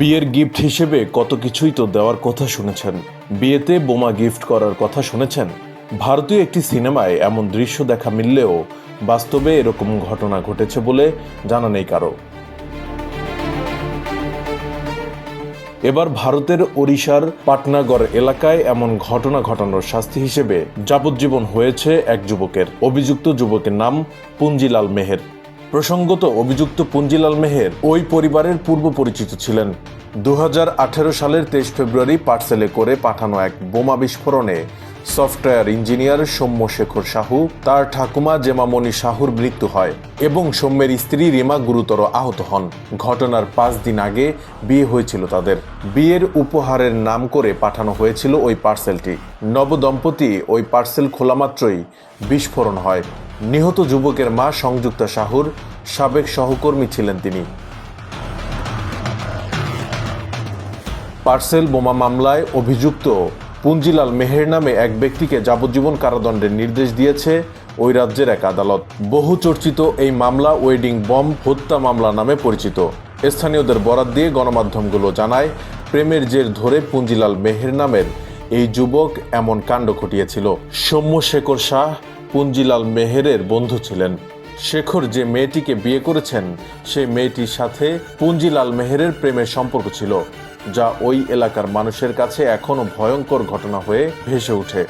বিয়ের গিফট হিসেবে কত কিছুই তো দেওয়ার কথা শুনেছেন। বিয়েতে বোমা গিফট করার কথা শুনেছেন। ভারতীয় একটি সিনেমায় এমন দৃশ্য দেখা মিললেও বাস্তবে এরকম ঘটনা ঘটেছে বলে জানা নেই কারও। এবার ভারতের ওড়িশার পাটনাগড় এলাকায় এমন ঘটনা ঘটানোর শাস্তি হিসেবে যাবজ্জীবন হয়েছে এক যুবকের। অভিযুক্ত যুবকের নাম পুঞ্জিলাল মেহের। প্রসঙ্গত অভিযুক্ত পুঞ্জিলাল মেহের ওই পরিবারের পূর্ব পরিচিত ছিলেন। দু হাজার আঠেরো সালের তেইশ ফেব্রুয়ারি পার্সেলে করে পাঠানো এক বোমা বিস্ফোরণে সফটওয়্যার ইঞ্জিনিয়ার সৌম্য শেখর সাহু, তার ঠাকুমা জেমামণি সাহুর মৃত্যু হয় এবং সৌম্যের স্ত্রী রিমা গুরুতর আহত হন। ঘটনার পাঁচ দিন আগে বিয়ে হয়েছিল তাদের। বিয়ের উপহারের নাম করে পাঠানো হয়েছিল ওই পার্সেলটি। নবদম্পতি ওই পার্সেল খোলা মাত্রই বিস্ফোরণ হয়। নিহত যুবকের মা সংযুক্তা সাহুর সাবেক সহকর্মী ছিলেন তিনি। পার্সেল বোমা মামলায় অভিযুক্ত পুঞ্জিলাল মেহের নামে এক ব্যক্তিকে যাবজ্জীবন কারাদণ্ডের নির্দেশ দিয়েছে ওই রাজ্যের এক আদালত। বহু চর্চিত এই মামলা ওয়েডিং বম হত্যা মামলা নামে পরিচিত। স্থানীয়দের বরাত দিয়ে গণমাধ্যমগুলো জানায়, প্রেমের জের ধরে পুঞ্জিলাল মেহের নামের এই যুবক এমন কাণ্ড ঘটিয়েছিল। সৌম্য শেখর শাহ পুঞ্জিলাল মেহেরের বন্ধু ছিলেন। শেখর যে মেয়েটিকে বিয়ে করেছেন সে মেয়েটির সাথে পুঞ্জিলাল মেহেরের প্রেমের সম্পর্ক ছিল, যা ওই এলাকার মানুষের কাছে এখনও ভয়ঙ্কর ঘটনা হয়ে ভেসে ওঠে।